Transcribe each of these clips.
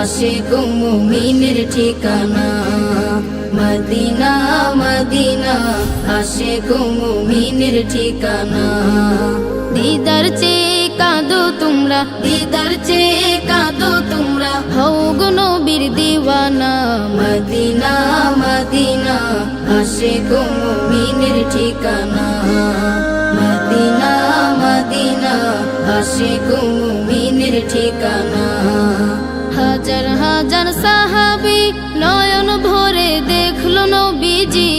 আসে কুমুমিনের ঠিকানা। Medina Medina আসে কুমুমিনের ঠিকানা। দিদার চেয়ে কাঁদো তোমরা, দিদার চেয়ে কাঁদো তোমরা। হও গো নবীর দিওয়ানা। মদিনা মদিনা গো মুমিনের ঠিকানা। মদিনা মদিনা গো মুমিনের ঠিকানা। হাজার হাজার সাহাবি নয়ন ভরে দেখল নবীজি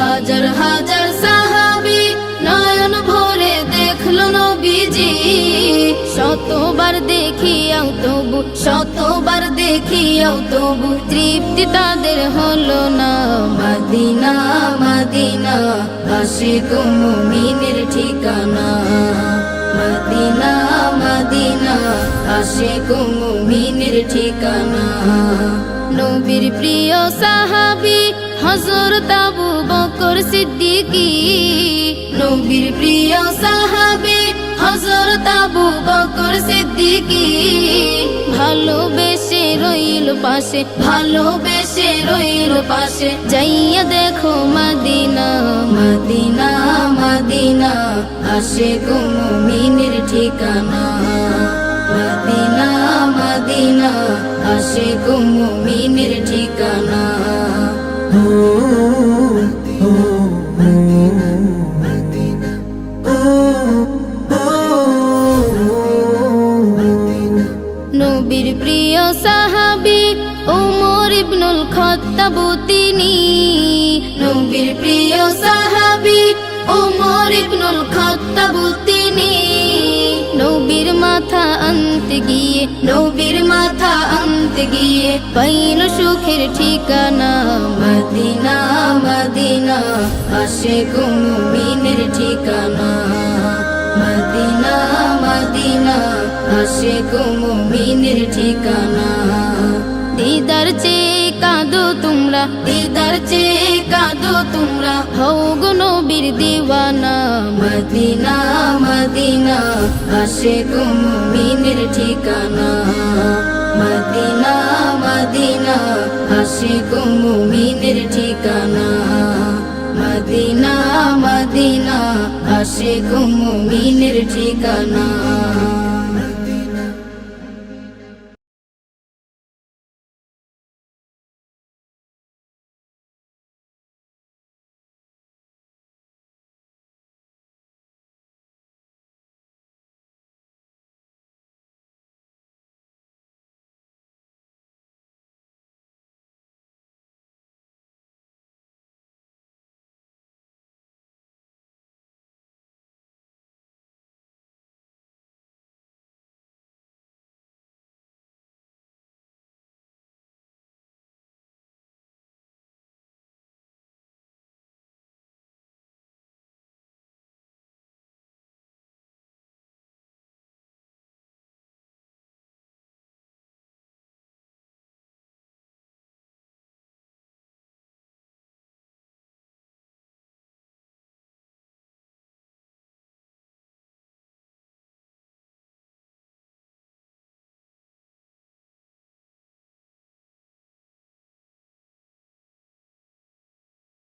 হাজার হাজার সাহাবি নয়ন ভরে দেখল নবীজি শতবার দেখিয়াও তবু শতবার দেখিয়াও তবু তৃপ্তি তাদের হলো না, মদিনা, মাদিনা। আসে কুমুমিনের ঠিকানা, মদিনা। আসে কুমুমিনের ঠিকানা। নবীর প্রিয় সাহাবি হজরত আবু বকর সিদ্দিকী। নবীর প্রিয় সাহাবি হজরত আবু বকর সিদ্দিকী। ভালোবেসে রইল পাশে, ভালোবেসে রইল পাশে। যাইয়া দেখো মদিনা মদিনা মদিনা। আসে কুমুমিনের ঠিকানা। মদিনা মদিনা আসে কুমুমিনের ঠিকানা। নবীর প্রিয় সাহাবি ওমর ইবনুল খত্তাব তিনি। নবীর প্রিয় সাহাবি ওমর ইবনুল খত্তাব তিনি। মাথা আনতে গিয়ে, নবীর মাথা আনতে গিয়ে, পাইল সুখের ঠিকানা, মদিনা মদিনা আসে কুমুমিনের ঠিকানা। মদিনা মদিনা আসে কুমুমিনের ঠিকানা। দিদার চেয়ে কাঁদো তোমরা, দিদার চেয়ে কাঁদো তোমরা, হও গো নবীর দিওয়ানা। মদিনা মদিনা, আসে তুমিনের ঠিকানা। মদিনা মদিনা, আসে তুমিনের ঠিকানা। মদিনা মদিনা, আসে তুমিনের ঠিকানা।